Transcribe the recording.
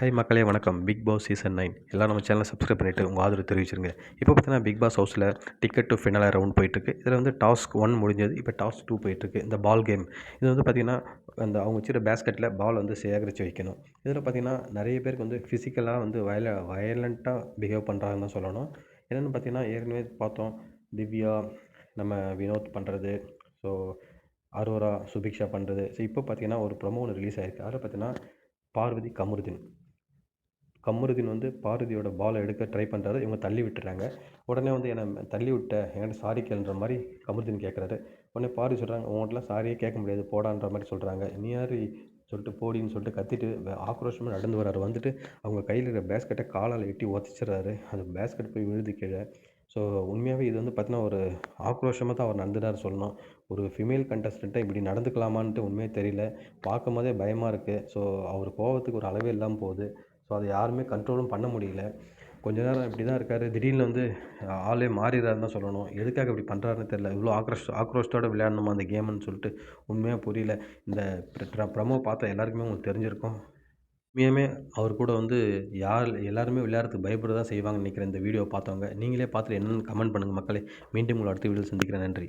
High மக்களே வணக்கம். Big Boss season nine எல்லாம் நம்ம சேனலை சப்ஸ்கிரைப் பண்ணிவிட்டு உங்கள் ஆதரவு தெரிவிச்சிருங்க. இப்போ பார்த்தீங்கன்னா பிக் பாஸ் ஹவுஸில் டிக்கெட் டு ஃபினலாக ரவுண்ட் போயிட்டுருக்கு. இதில் வந்து டாஸ்க் ஒன் முடிஞ்சது இப்போ டாஸ்க் டூ போயிட்டுருக்கு. இந்த பால் கேம் இது வந்து பார்த்திங்கன்னா அந்த அவங்க வச்சுருக்க பேஸ்கெட்டில் பால் வந்து சேகரித்து வைக்கணும். இதில் பார்த்திங்கன்னா நிறைய பேருக்கு வந்து ஃபிசிக்கலாக வந்து வயல வயலண்ட்டாக பிஹேவ் பண்ணுறாங்கன்னு தான் சொல்லணும். என்னென்னு பார்த்திங்கன்னா ஏற்கனவே பார்த்தோம் திவ்யா நம்ம வினோத் பண்ணுறது ஸோ அரோரா சுபிக்ஷா பண்ணுறது ஸோ இப்போ பார்த்திங்கன்னா ஒரு ப்ரொமோ ஒன்று ரிலீஸ் ஆயிருக்கு. அதில் பார்த்திங்கன்னா பார்வதி கமருதீன். கமருதீன் வந்து பாரதியோட பாலை எடுக்க ட்ரை பண்ணுறாரு இவங்க தள்ளி விட்டுறாங்க. உடனே வந்து என்னை தள்ளி விட்ட என்கிட்ட சாரி கேளுன்ற மாதிரி கமருதீன் கேட்குறாரு உடனே பாரதி சொல்கிறாங்க உங்கள்கிட்டலாம் சாரியே கேட்க முடியாது போடான்ற மாதிரி சொல்கிறாங்க நீ யார்? சொல்லிட்டு போடின்னு சொல்லிட்டு கத்திட்டு ஆக்ரோஷமாக நடந்து வர்றாரு. வந்துட்டு அவங்க கையில் இருக்கிற பேஸ்கெட்டை காலால் எட்டி உதச்சிடுறாரு அது பேஸ்கெட் போய் விழுது கீழே. ஸோ உண்மையாகவே இது வந்து பார்த்தீங்கன்னா ஒரு ஆக்ரோஷமாக தான் அவர் நடந்துட்டார் சொல்லணும். ஒரு ஃபீமேல் கண்டஸ்டண்ட்டை இப்படி நடந்துக்கலாமான்ட்டு உண்மையே தெரியல. பார்க்கும் போதே பயமாக இருக்குது ஸோ அவர் கோபத்துக்கு ஒரு அளவே இல்லாமல் போகுது. ஸோ அதை யாருமே கண்ட்ரோலும் பண்ண முடியல. கொஞ்ச நேரம் இப்படி தான் இருக்கார். திடீர்னு வந்து ஆளே மாறிடுறாருன்னு தான் சொல்லணும். எதுக்காக இப்படி பண்ணுறாருன்னு தெரியல. இவ்வளோ ஆக்ரோஷ் ஆக்ரோஷத்தோட விளையாடணுமா அந்த கேம்னு சொல்லிட்டு உண்மையாக புரியல. இந்த ப்ரமோ பார்த்தா எல்லாருக்குமே உங்களுக்கு தெரிஞ்சிருக்கும். உண்மையுமே அவர் கூட வந்து யார் எல்லாருமே விளையாடுறதுக்கு பயப்பட தான் செய்வாங்கன்னு நினைக்கிறேன் இந்த வீடியோ பார்த்தவங்க. நீங்களே பார்த்துட்டு என்னென்னு கமெண்ட் பண்ணுங்கள் மக்களே. மீண்டும் உங்களை அடுத்த வீடியோ சந்திக்கிறேன். நன்றி.